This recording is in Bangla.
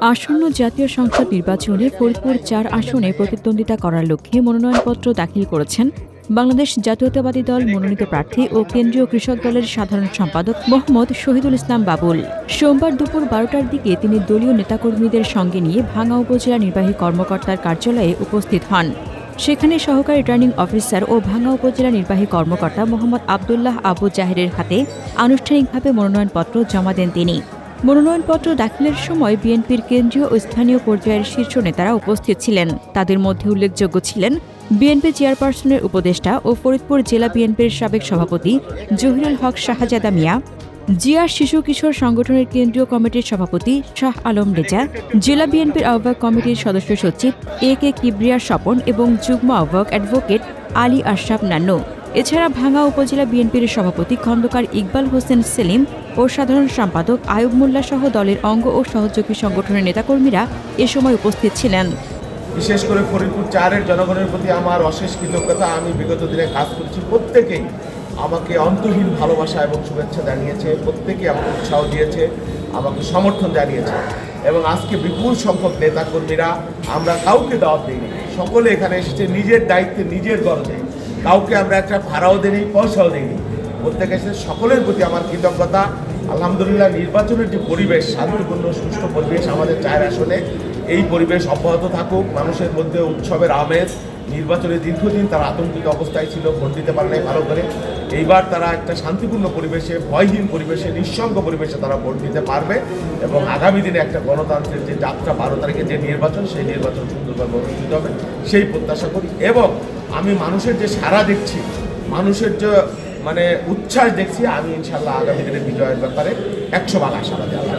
আসন্ন জাতীয় সংসদ নির্বাচনে ফরিদপুর চার আসনে প্রতিদ্বন্দ্বিতা করার লক্ষ্যে মনোনয়নপত্র দাখিল করেছেন বাংলাদেশ জাতীয়তাবাদী দল মনোনীত প্রার্থী ও কেন্দ্রীয় কৃষক দলের সাধারণ সম্পাদক মোহাম্মদ শহীদুল ইসলাম বাবুল। সোমবার দুপুর বারোটার দিকে তিনি দলীয় নেতাকর্মীদের সঙ্গে নিয়ে ভাঙা উপজেলা নির্বাহী কর্মকর্তার কার্যালয়ে উপস্থিত হন। সেখানে সহকারী রিটার্নিং অফিসার ও ভাঙ্গা উপজেলা নির্বাহী কর্মকর্তা মোহাম্মদ আবদুল্লাহ আবু জাহেরের হাতে আনুষ্ঠানিকভাবে মনোনয়নপত্র জমা দেন তিনি। মনোনয়নপত্র দাখিলের সময় বিএনপির কেন্দ্রীয় ও স্থানীয় পর্যায়ের শীর্ষ নেতারা উপস্থিত ছিলেন। তাদের মধ্যে উল্লেখযোগ্য ছিলেন বিএনপি চেয়ারপারসনের উপদেষ্টা ও ফরিদপুর জেলা বিএনপির সাবেক সভাপতি জহিরুল হক শাহজাদা মিয়া, জিয়ার শিশু কিশোর সংগঠনের কেন্দ্রীয় কমিটির সভাপতি শাহ আলম রেজা, জেলা বিএনপির আহ্বায়ক কমিটির সদস্য সচিব এ কে কিবরিয়া স্বপন এবং যুগ্ম আহ্বায়ক অ্যাডভোকেট আলী আশরাফ নান্নু। এছাড়া ভাঙ্গা উপজেলা বিএনপির সভাপতি খন্দকার ইকবাল হোসেন সেলিম ও সাধারণ সম্পাদক আয়ুব মোল্লা সহ দলের অঙ্গ ও সহযোগী সংগঠনের নেতাকর্মীরা এ সময় উপস্থিত ছিলেন। বিশেষ করে ফরিদপুর চারের জনগণের প্রতি আমার অশেষ কৃতজ্ঞতা। আমি বিগত দিনে কাজ করেছি, প্রত্যেকেই আমাকে অন্তহীন ভালোবাসা এবং শুভেচ্ছা জানিয়েছে, প্রত্যেকে আমাকে উৎসাহ দিয়েছে, আমাকে সমর্থন জানিয়েছে এবং আজকে বিপুল সংখ্যক নেতাকর্মীরা আমরা কাউকে দাওয়াত দিইনি। সকলে এখানে এসেছে, নিজের দায়িত্বে, নিজের গরজে কাউকে আমরা একটা ভাড়াও দিইনি পয়সাও দিইনি। প্রত্যেকে সকলের প্রতি আমার কৃতজ্ঞতা। আলহামদুলিল্লাহ, নির্বাচনের যে পরিবেশ, শান্তিপূর্ণ, সুষ্ঠু পরিবেশ আমাদের চায়ের আসনে, এই পরিবেশ অব্যাহত থাকুক, মানুষের মধ্যে উৎসবের আমেজ নির্বাচনে দীর্ঘদিন তারা আতঙ্কিত অবস্থায় ছিল, ভোট দিতে পারে নাই ভালো করে, এইবার তারা একটা শান্তিপূর্ণ পরিবেশে, ভয়হীন পরিবেশে, নিঃসঙ্গ পরিবেশে তারা ভোট দিতে পারবে এবং আগামী দিনে একটা গণতন্ত্রের যে যাত্রা বারো তারিখে যে নির্বাচন, সেই নির্বাচন সুন্দরভাবে অনুষ্ঠিত হবে, সেই প্রত্যাশা করি। এবং আমি মানুষের যে সারা দেখছি, মানুষের যে মানে উচ্ছ্বাস দেখছি। আমি ইনশাল্লাহ আগামী দিনে বিজয়ের ব্যাপারে একশো ভাগ আশাবাদী আল্লাহ।